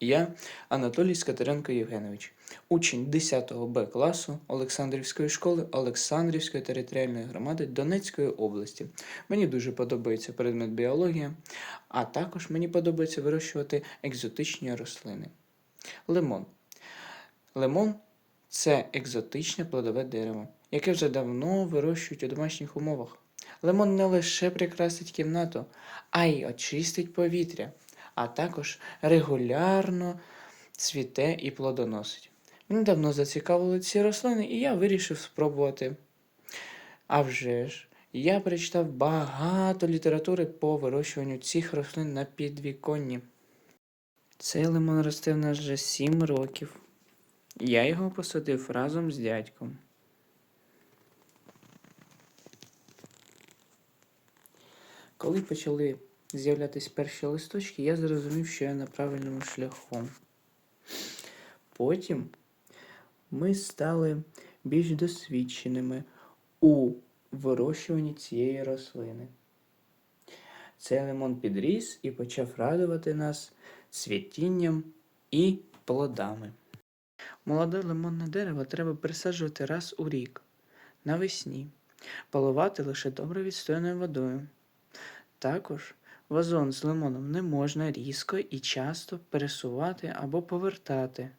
Я Анатолій Скатеренко Євгенович, учень 10 Б класу Олександрівської школи Олександрівської територіальної громади Донецької області. Мені дуже подобається предмет біологія, а також мені подобається вирощувати екзотичні рослини. Лимон. Лимон це екзотичне плодове дерево, яке вже давно вирощують у домашніх умовах. Лимон не лише прикрасить кімнату, а й очистить повітря, а також регулярно цвіте і плодоносить. Мене давно зацікавили ці рослини, і я вирішив спробувати. А вже ж, я прочитав багато літератури по вирощуванню цих рослин на підвіконні. Цей лимон росте в нас вже 7 років. Я його посадив разом з дядьком. Коли почали з'являтися перші листочки, я зрозумів, що я на правильному шляху. Потім ми стали більш досвідченими у вирощуванні цієї рослини. Цей лимон підріс і почав радувати нас цвітінням і плодами. Молоде лимонне дерево треба присаджувати раз у рік навесні, поливати лише добре відстояною водою. Також вазон з лимоном не можна різко і часто пересувати або повертати,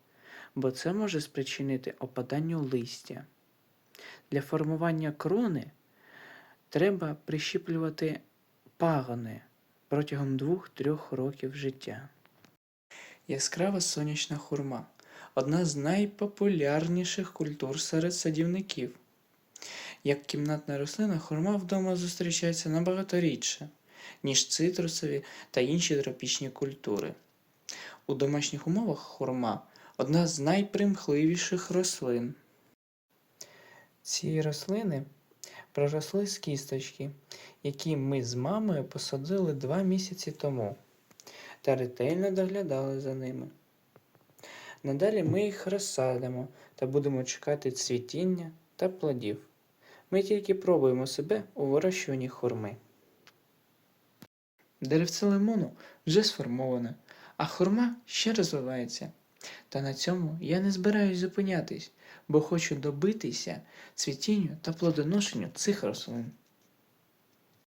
бо це може спричинити опаданню листя. Для формування крони треба прищіплювати пагони протягом 2-3 років життя. Яскрава сонячна хурма одна з найпопулярніших культур серед садівників. Як кімнатна рослина, хурма вдома зустрічається набагато рідше, ніж цитрусові та інші тропічні культури. У домашніх умовах хурма одна з найпримхливіших рослин. Ці рослини проросли з кісточки, які ми з мамою посадили два місяці тому та ретельно доглядали за ними. Надалі ми їх розсадимо та будемо чекати цвітіння та плодів. Ми тільки пробуємо себе у вирощуванні хурми. Деревце лимону вже сформоване, а хурма ще розвивається. Та на цьому я не збираюсь зупинятись, бо хочу добитися цвітінню та плодоношенню цих рослин.